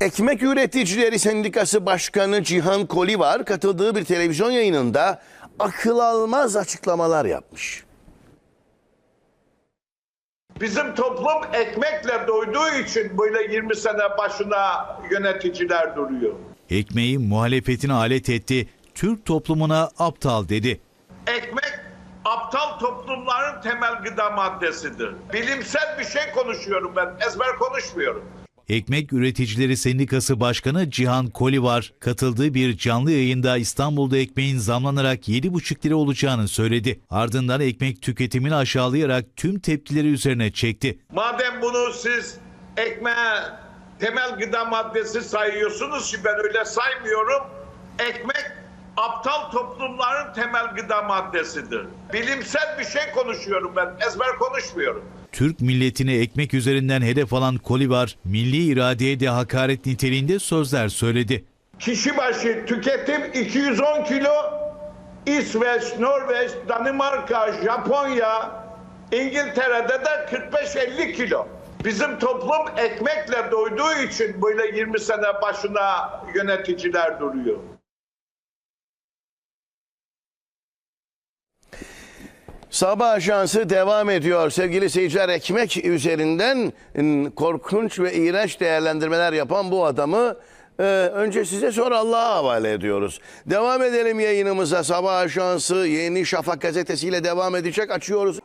Ekmek Üreticileri Sendikası Başkanı Cihan Kolivar katıldığı bir televizyon yayınında akıl almaz açıklamalar yapmış. Bizim toplum ekmekle doyduğu için böyle 20 sene başına yöneticiler duruyor. Ekmeği muhalefetine alet etti, Türk toplumuna aptal dedi. Ekmek aptal toplumların temel gıda maddesidir. Bilimsel bir şey konuşuyorum ben, ezber konuşmuyorum. Ekmek Üreticileri Sendikası Başkanı Cihan Kolivar katıldığı bir canlı yayında İstanbul'da ekmeğin zamlanarak 7,5 lira olacağını söyledi. Ardından ekmek tüketimini aşağılayarak tüm tepkileri üzerine çekti. Madem bunu siz ekmeğe temel gıda maddesi sayıyorsunuz ki ben öyle saymıyorum. Ekmek aptal toplumların temel gıda maddesidir. Bilimsel bir şey konuşuyorum ben, ezber konuşmuyorum. Türk milletini ekmek üzerinden hedef alan Kolivar, milli iradeye de hakaret niteliğinde sözler söyledi. Kişi başı tüketim 210 kilo, İsveç, Norveç, Danimarka, Japonya, İngiltere'de de 45-50 kilo. Bizim toplum ekmekle doyduğu için böyle 20 sene başına yöneticiler duruyor. Sabah Ajansı devam ediyor. Sevgili seyirciler ekmek üzerinden ım, korkunç ve iğrenç değerlendirmeler yapan bu adamı e, önce size sonra Allah'a havale ediyoruz. Devam edelim yayınımıza. Sabah Ajansı Yeni Şafak gazetesiyle devam edecek. Açıyoruz.